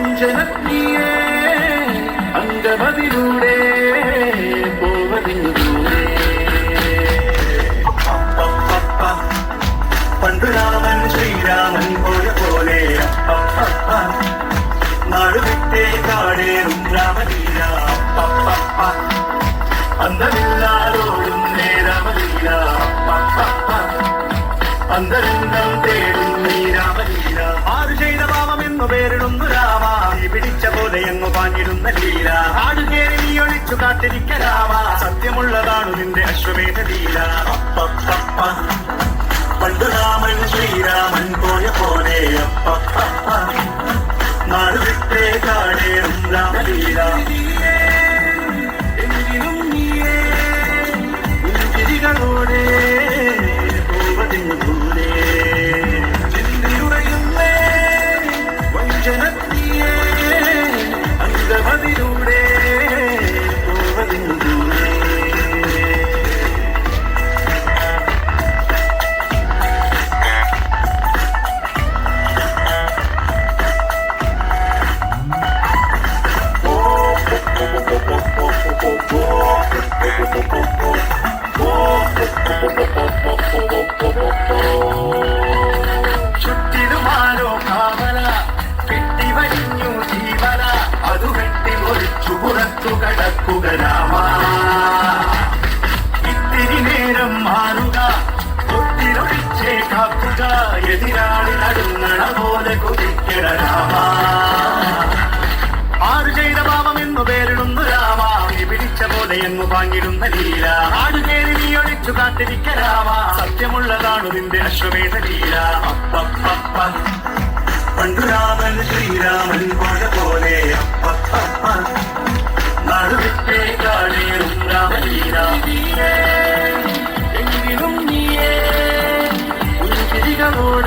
വഞ്ചനത്തിയേ അങ്കമതിലൂടെ പോവതിനു ദൂരെ പണ്ടു രാമൻ ശ്രീരാമൻ പോലെ പോലെ നാടുവിട്ടേ നാട് വിട്ടേ കാടേറും രാമലീല അപ്പപ്പ. അന്തരംഗം തേടും നീ രാമലീല. ആര് ചെയ്ത പാപം എന്നു പേരിടുന്നു രാമ. നീ പിടിച്ച പോലെ എന്നു പാഞ്ഞിടുന്ന ലീല. നീ ഒളിച്ചു കാത്തിരിക്ക രാമ. സത്യമുള്ളതാണു നിന്റെ അശ്വമേധ ലീല. പണ്ട് രാമൻ ശ്രീരാമൻ പോയ പോലെ അപ്പപ്പ. ഒളിച്ചു പുറത്തു കടക്കുക രാമ. ഇത്തിരി നേരം മാറുക ഒത്തിരൊഴിച്ചേ കാക്കുക. എതിരാളി നടുങ്ങണ പോലെ കുതിക്കട രാമ. ചെയ്ത പാപം എന്നു പേരിടുന്നു രാമ. നീ പിടിച്ച പോലെ എന്നു പാങ്ങിടുന്ന ലീല. ആടുകേറി നീ ഒളിച്ചു കാത്തിരിക്ക രാമ. സത്യമുള്ളതാണു നിന്റെ അശ്വമേധ ലീല. അപ്പപ്പ. love.